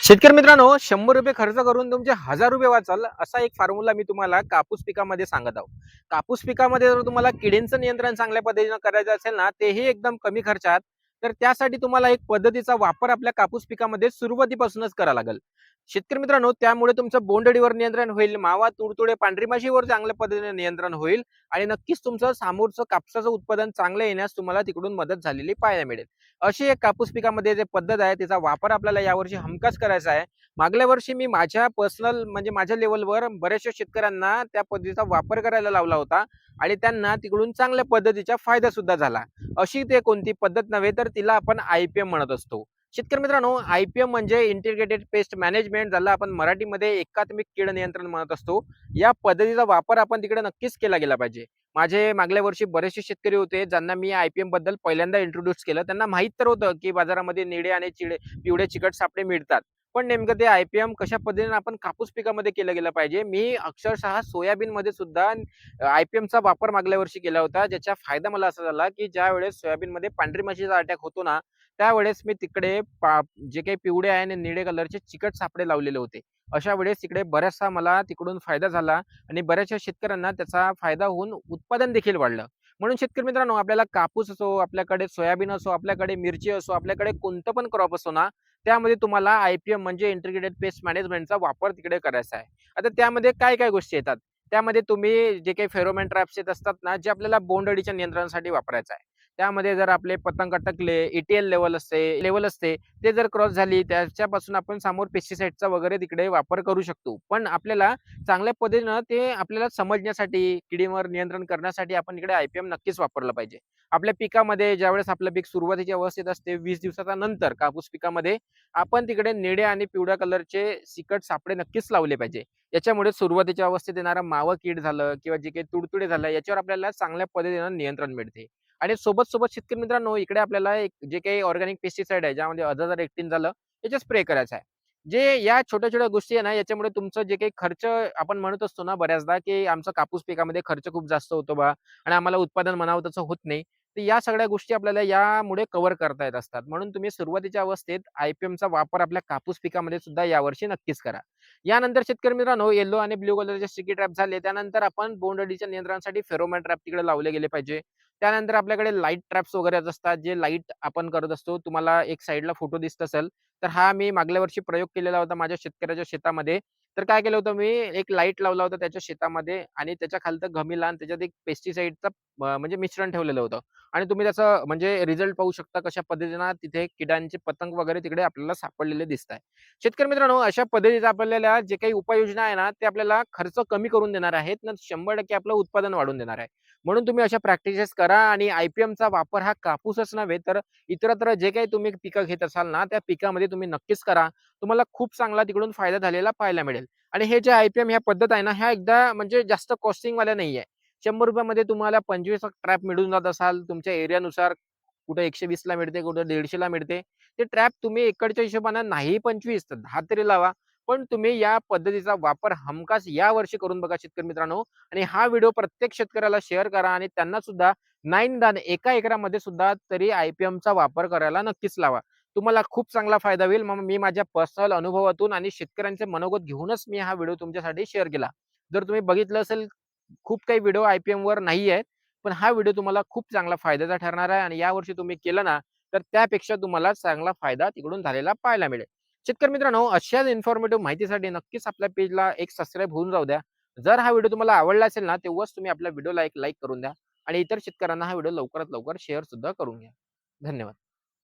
शेतकरी मित्रांनो शंभर रुपये खर्च करून तुमचे हजार रुपये वाचाल असा एक फॉर्म्युला मी तुम्हाला कापूस पिकामध्ये सांगत आहोत कापूस पिकामध्ये जर तुम्हाला किडींचं नियंत्रण चांगल्या पद्धतीनं करायचं असेल ना तेही एकदम कमी खर्चात तर त्यासाठी तुम्हाला एक पद्धतीचा वापर आपल्या कापूस पिकामध्ये सुरुवातीपासूनच करावा लागेल. शेतकरी मित्रांनो त्यामुळे तुमचं बोंडअळीवर नियंत्रण होईल मावा तुडतुडे पांढरी माशीवर चांगल्या पद्धतीने नियंत्रण होईल आणि नक्कीच तुमचं समोरचं कापसाचं उत्पादन चांगलं येण्यास तुम्हाला तिकडून मदत झालेली पाहायला मिळेल. अशी एक कापूस पिकामध्ये जे पद्धत आहे त्याचा वापर आपल्याला यावर्षी हमखास करायचा आहे. मागल्या वर्षी मी माझ्या पर्सनल म्हणजे माझ्या लेवलवर बऱ्याचशा शेतकऱ्यांना त्या पद्धतीचा वापर करायला लावला होता आणि त्यांना तिकडून चांगल्या पद्धतीचा फायदा सुद्धा झाला. अशी ते कोणती पद्धत नव्हे तर तिला आपण आय पी एम म्हणत असतो. शेतकरी मित्रांनो आय पी एम म्हणजे इंटिग्रेटेड पेस्ट मॅनेजमेंट ज्याला आपण मराठीमध्ये एकात्मिक कीड नियंत्रण म्हणत असतो. या पद्धतीचा वापर आपण तिकडे नक्कीच केला गेला पाहिजे. माझे मागल्या वर्षी बरेचसे शेतकरी होते ज्यांना मी आय पी एमबद्दल पहिल्यांदा इंट्रोड्यूस केलं. त्यांना माहीत तर होतं की बाजारामध्ये निळे आणि चिडे पिवळे चिकट सापडे मिळतात. पण नेमकं ते आय पी एम कशा पद्धतीने आपण कापूस पिकामध्ये केलं गेलं पाहिजे? मी अक्षरशः सोयाबीनमध्ये सुद्धा आय पी एमचा वापर मागल्या वर्षी केला होता. ज्याचा फायदा मला असा झाला की ज्या वेळेस सोयाबीनमध्ये पांढरी माशीचा अटॅक होतो ना त्यावेळेस मी तिकडे जे काही पिवळे आहे आणि निळे कलरचे चिकट सापडे लावलेले होते. अशा वेळेस तिकडे बऱ्याचसा मला तिकडून फायदा झाला आणि बऱ्याचशा शेतकऱ्यांना त्याचा फायदा होऊन उत्पादन देखील वाढलं. म्हणून शेतकरी मित्रांनो आपल्याला कापूस असो आपल्याकडे सोयाबीन असो आपल्याकडे मिरची असो आपल्याकडे कोणतं पण क्रॉप असो ना त्यामध्ये तुम्हाला आयपीएम म्हणजे इंटिग्रेटेड पेस्ट मॅनेजमेंटचा वापर तिकडे करायचा आहे. आता त्यामध्ये काय काय गोष्टी येतात? त्यामध्ये तुम्ही जे काही फेरोमॅन ट्रॅप्स येत असतात ना जे आपल्याला बोंडअळीच्या नियंत्रणासाठी वापरायचं आहे. त्यामध्ये जर आपले पतंग अटकले ईटीएल लेवल असते लेवल असते ते जर क्रॉस झाली त्याच्यापासून आपण समोर पेस्टिसाइडचा वगैरे तिकडे वापर करू शकतो. पण आपल्याला चांगल्या पद्धतीनं ते आपल्याला समजण्यासाठी किडीवर नियंत्रण करण्यासाठी आपण इकडे आयपीएम नक्कीच वापरलं पाहिजे. आपल्या पिकामध्ये ज्यावेळेस आपलं पीक सुरुवातीच्या अवस्थेत असते वीस दिवसाचा नंतर कापूस पिकामध्ये आपण तिकडे निळ्या आणि पिवळ्या कलरचे सिकट सापडे नक्कीच लावले पाहिजे. याच्यामुळे सुरुवातीच्या अवस्थेत येणारा मावं कीड झालं किंवा जे काही तुडतुडे झालं याच्यावर आपल्याला चांगल्या पद्धतीनं नियंत्रण मिळते. आणि सोबत सोबत शेतकरी मित्रांनो इकडे आपल्याला एक जे काही ऑर्गॅनिक पेस्टिसाइड आहे ज्यामध्ये हजार एकटीन झालं याचे स्प्रे करायचं आहे. जे या छोट्या छोट्या गोष्टी आहे ना याच्यामुळे तुमचं जे काही खर्च आपण म्हणत असतो ना बऱ्याचदा की आमचा कापूस पिकामध्ये खर्च खूप जास्त होतो बा आणि आम्हाला उत्पादन म्हणावं तसं होत नाही. तर या सगळ्या गोष्टी आपल्याला यामुळे कव्हर करता येत असतात. म्हणून तुम्ही सुरुवातीच्या अवस्थेत आयपीएमचा वापर आपल्या कापूस पिकामध्ये सुद्धा यावर्षी नक्कीच करा. यानंतर शेतकरी मित्रांनो येलो आणि ब्ल्यू कलरचे स्टिकी ट्रॅप झाले. त्यानंतर आपण बोंडअडीच्या नियंत्रणासाठी फेरोमॅन ट्रॅप तिकडे लावले गेले पाहिजे. त्यानंतर आपल्याकडे लाइट ट्रॅप्स वगैरे असतात जे लाइट आपण करत असतो तुम्हाला एक साईडला फोटो दिसत असेल तर हा मी मागल्या वर्षी प्रयोग केलेला होता माझ्या शेतकऱ्याच्या शेतामध्ये. तर काय केलं होतं मी एक लाइट लावला होता त्याच्या शेतामध्ये आणि त्याच्या खालतं घमीला आणि त्याच्यात एक पेस्टिसाइडचं म्हणजे मिश्रण ठेवलेलं होतं. आणि तुम्ही त्याचं म्हणजे रिझल्ट पाहू शकता कशा पद्धतीनं तिथे किडांचे पतंग वगैरे तिकडे आपल्याला सापडलेले दिसत आहे शेतकरी मित्रांनो अशा पद्धतीचा आपल्याला जे काही उपाययोजना आहे ना ते आपल्याला खर्च कमी करून देणार आहेत ना शंभर टक्के आपलं उत्पादन वाढून देणार आहे. म्हणून तुम्ही अशा प्रॅक्टिसेस करा आणि आयपीएमचा वापर हा कापूसच नव्हे तर इतरत्र जे काही तुम्ही पिकं घेत असाल ना त्या पिकामध्ये तुम्ही नक्कीच करा. तुम्हाला खूप चांगला तिकडून फायदा झालेला पाहायला मिळेल. आणि हे जे आय पी एम ह्या पद्धत आहे ना ह्या एकदा म्हणजे जास्त कॉस्टिंगवाल्या नाही आहे. शंभर रुपयामध्ये तुम्हाला पंचवीस ट्रॅप मिळून जात असाल तुमच्या एरियानुसार कुठं एकशे वीसला मिळते कुठं दीडशेला मिळते. ते ट्रॅप तुम्ही इकडच्या हिशोबाने नाही पंचवीस तर दहा तरी लावा. पण तुम्ही या पद्धतीचा वापर हमखास या वर्षी करून बघा शेतकरी मित्रांनो. आणि हा व्हिडिओ प्रत्येक शेतकऱ्याला शेअर करा आणि त्यांना सुद्धा नाईन दान एका एकरामध्ये सुद्धा तरी आय पी एमचा वापर करायला नक्कीच लावा. तुम्हाला खूप चांगला फायदा होईल. मग मी माझ्या पर्सनल अनुभवातून आणि शेतकऱ्यांचे मनोगत घेऊनच मी हा व्हिडिओ तुमच्यासाठी शेअर केला. जर तुम्ही बघितलं असेल खूप काही व्हिडिओ आयपीएम वर नाही आहेत पण हा व्हिडिओ तुम्हाला खूप चांगला फायद्याचा ठरणार आहे आणि या वर्षी तुम्ही केलं ना तर त्यापेक्षा तुम्हाला चांगला फायदा तिकडून झालेला पाहायला मिळेल. शेतकरी मित्रांनो अशाच इन्फॉर्मेटिव्ह माहितीसाठी नक्कीच आपल्या पेजला एक सबस्क्राईब होऊन जाऊ द्या. जर हा व्हिडिओ तुम्हाला आवडला असेल ना तेव्हाच तुम्ही आपल्या व्हिडिओला एक लाईक करून द्या आणि इतर शेतकऱ्यांना हा व्हिडिओ लवकरात लवकर शेअर सुद्धा करून घ्या. धन्यवाद.